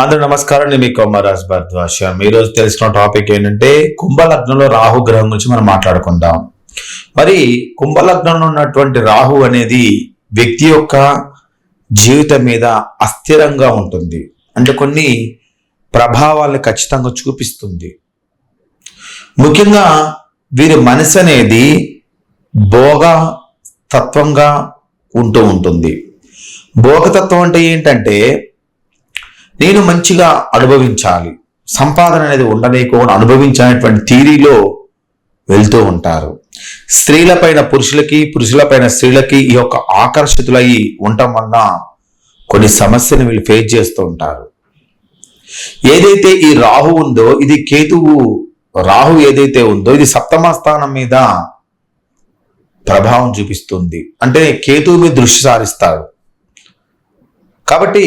అందరూ నమస్కారం నేను మీ కొమ్మరాజ్ భరద్వాజ్ ఈ రోజు తెలుసుకున్న టాపిక్ ఏంటంటే కుంభలగ్నంలో రాహు గ్రహం గురించి మనం మాట్లాడుకుందాం. మరి కుంభలగ్నంలో ఉన్నటువంటి రాహు అనేది వ్యక్తి యొక్క జీవితం మీద అస్థిరంగా ఉంటుంది. అంటే కొన్ని ప్రభావాలను ఖచ్చితంగా చూపిస్తుంది. ముఖ్యంగా వీరి మనసు అనేది భోగ తత్వంగా ఉంటూ ఉంటుంది. భోగతత్వం అంటే ఏంటంటే నేను మంచిగా అనుభవించాలి. సంపాదన అనేది ఉండలేకుండా అనుభవించినటువంటి థీరీలో వెళ్తూ ఉంటారు. స్త్రీలపైన పురుషులకి పురుషులపైన స్త్రీలకి ఈ యొక్క ఆకర్షితులయ్యి ఉండటం వలన కొన్ని సమస్యలు వీళ్ళు ఫేస్ చేస్తూ ఉంటారు. ఏదైతే ఈ రాహు ఉందో ఇది కేతువు రాహు ఏదైతే ఉందో ఇది సప్తమ స్థానం మీద ప్రభావం చూపిస్తుంది. అంటే కేతువు మీద దృష్టి సారిస్తాడు కాబట్టి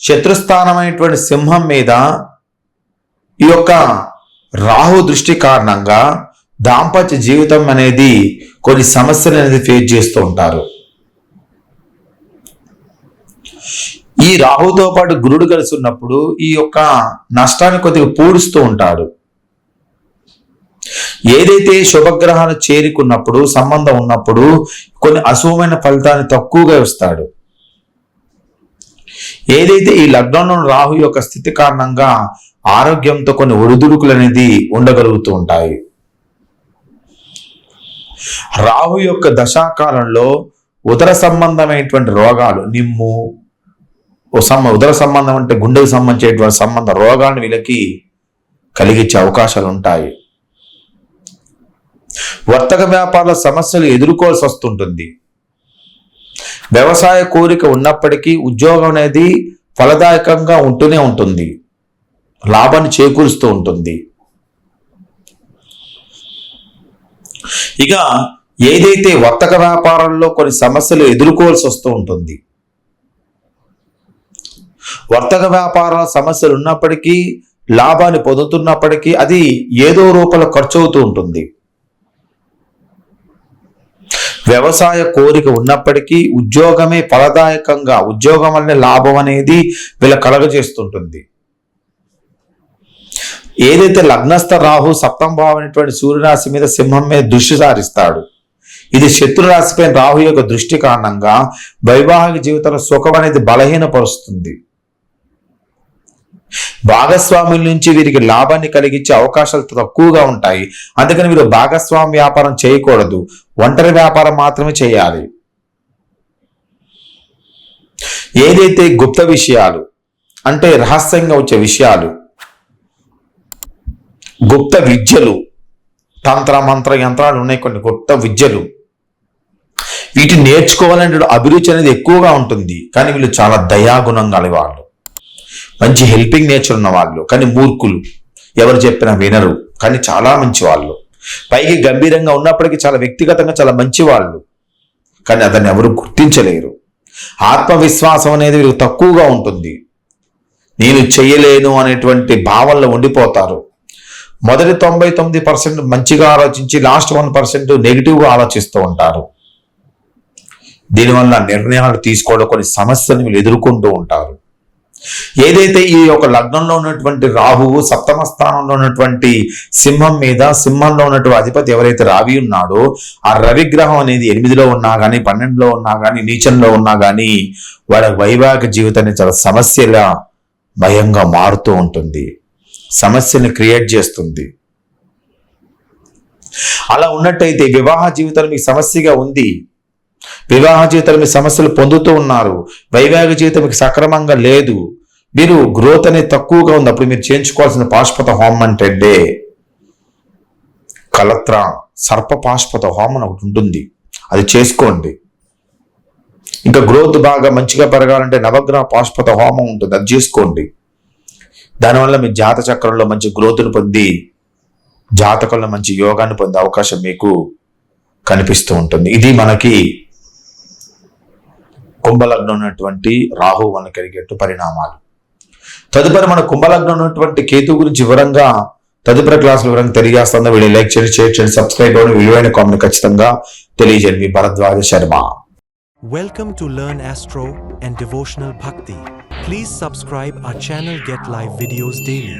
శత్రుస్థానమైనటువంటి సింహం మీద ఈ యొక్క రాహు దృష్టి కారణంగా దాంపత్య జీవితం అనేది కొన్ని సమస్యలు అనేది ఫేస్ చేస్తూ ఉంటారు. ఈ రాహుతో పాటు గురుడు కలిసి ఉన్నప్పుడు ఈ యొక్క నష్టాన్ని కొద్దిగా పూడుస్తూ ఉంటాడు. ఏదైతే శుభగ్రహాలు చేరుకున్నప్పుడు సంబంధం ఉన్నప్పుడు కొన్ని అశుభమైన ఫలితాన్ని తక్కువగా ఇస్తాడు. ఏదైతే ఈ లగ్నంలో రాహు యొక్క స్థితి కారణంగా ఆరోగ్యంతో కొన్ని ఒడిదుడుకులు అనేది ఉండగలుగుతూ ఉంటాయి. రాహు యొక్క దశాకాలంలో ఉదర సంబంధమైనటువంటి రోగాలు నిమ్ము ఉదర సంబంధం అంటే గుండెకు సంబంధించేటువంటి సంబంధ రోగాలను వీళ్ళకి కలిగించే అవకాశాలు ఉంటాయి. వర్తక వ్యాపారాల సమస్యలు ఎదుర్కోవాల్సి వస్తుంటుంది. వ్యవసాయ కోరిక ఉన్నప్పటికీ ఉద్యోగం అనేది ఫలదాయకంగా ఉంటూనే ఉంటుంది. లాభాన్ని చేకూరుస్తూ ఉంటుంది. ఇక ఏదైతే వర్తక వ్యాపారంలో కొన్ని సమస్యలు ఎదుర్కోవాల్సి వస్తూ ఉంటుంది. వర్తక వ్యాపారాల సమస్యలు ఉన్నప్పటికీ లాభాన్ని పొందుతున్నప్పటికీ అది ఏదో రూపంలో ఖర్చు అవుతూ ఉంటుంది. వ్యవసాయ కోరిక ఉన్నప్పటికీ ఉద్యోగమే ఫలదాయకంగా ఉద్యోగం వల్లనే లాభం అనేది వీళ్ళ కలగజేస్తుంటుంది. ఏదైతే లగ్నస్థ రాహు సప్తం భావమైనటువంటి సూర్యరాశి మీద సింహం మీద దృష్టి సారిస్తాడు ఇది శత్రు రాశిపై రాహు యొక్క దృష్టి కారణంగా వైవాహిక జీవితంలో సుఖం అనేది బలహీనపరుస్తుంది. భాగస్వాముల నుంచి వీరికి లాభాన్ని కలిగించే అవకాశాలు తక్కువగా ఉంటాయి. అందుకని వీరు భాగస్వామి వ్యాపారం చేయకూడదు. ఒంటరి వ్యాపారం మాత్రమే చేయాలి. ఏదైతే గుప్త విషయాలు అంటే రహస్యంగా వచ్చే విషయాలు గుప్త విద్యలు తంత్ర మంత్ర యంత్రాలు ఉన్నాయి కొన్ని గుప్త విద్యలు. వీటిని నేర్చుకోవాలంటే అభిరుచి అనేది ఎక్కువగా ఉంటుంది. కానీ వీళ్ళు చాలా దయాగుణం గలవాళ్ళు మంచి హెల్పింగ్ నేచర్ ఉన్న వాళ్ళు కానీ మూర్ఖులు. ఎవరు చెప్పినా వినరు కానీ చాలా మంచి వాళ్ళు. పైకి గంభీరంగా ఉన్నప్పటికీ చాలా వ్యక్తిగతంగా చాలా మంచి వాళ్ళు. కానీ అతన్ని ఎవరు గుర్తించలేరు. ఆత్మవిశ్వాసం అనేది వీరికి తక్కువగా ఉంటుంది. నేను చేయలేను అనేటువంటి భావనలో ఉండిపోతారు. మొదటి తొంభై తొమ్మిది పర్సెంట్ మంచిగా ఆలోచించి లాస్ట్ వన్ పర్సెంట్ నెగిటివ్గా ఆలోచిస్తూ ఉంటారు. దీనివల్ల నిర్ణయాలు తీసుకోవడం కొన్ని సమస్యలను వీళ్ళు ఎదుర్కొంటూ ఉంటారు. ఏదైతే ఈ యొక్క లగ్నంలో ఉన్నటువంటి రాహువు సప్తమ స్థానంలో ఉన్నటువంటి సింహం మీద సింహంలో ఉన్నటువంటి అధిపతి ఎవరైతే రావి ఉన్నాడో ఆ రవిగ్రహం అనేది ఎనిమిదిలో ఉన్నా కానీ పన్నెండులో ఉన్నా కానీ నీచంలో ఉన్నా కానీ వాడి వైవాహిక జీవితాన్ని చాలా సమస్యల భయంగా మారుతూ ఉంటుంది. సమస్యని క్రియేట్ చేస్తుంది. అలా ఉన్నట్టయితే వివాహ జీవితం మీకు సమస్యగా ఉంది. వివాహ జీవితం మీ సమస్యలు పొందుతూ ఉన్నారు. వైవాహిక జీవితం మీకు సక్రమంగా లేదు. మీరు గ్రోత్ అనేది తక్కువగా ఉంది. అప్పుడు మీరు చేయించుకోవాల్సిన పాష్పత హోమం అంటే కలత్ర సర్ప పాష్పత హోమం ఒకటి ఉంటుంది. అది చేసుకోండి. ఇంకా గ్రోత్ బాగా మంచిగా పెరగాలంటే నవగ్రహ పాశ్పత హోమం ఉంటుంది. అది చేసుకోండి. దానివల్ల మీ జాత చక్రంలో మంచి గ్రోత్ను పొంది జాతకంలో మంచి యోగాన్ని పొందే అవకాశం మీకు కనిపిస్తూ ఉంటుంది. ఇది మనకి కుంభలగ్నం ఉన్నటువంటి రాహు వలన కలిగేట్టు పరిణామాలు. తదుపరి మన కుంభలగ్నం ఉన్నటువంటి కేతు గురించి వివరంగా తదుపరి క్లాసులు వివరంగా తెలియజేస్తుందా వీడియో లైక్ చేయండి షేర్ చేయండి సబ్స్క్రైబ్ అవ్వండి. విలువైన కామెంట్ ఖచ్చితంగా తెలియజేయండి. మీ Bharadwaj Sharma. Welcome to learn astro and devotional Bhakti please subscribe our channel get live videos daily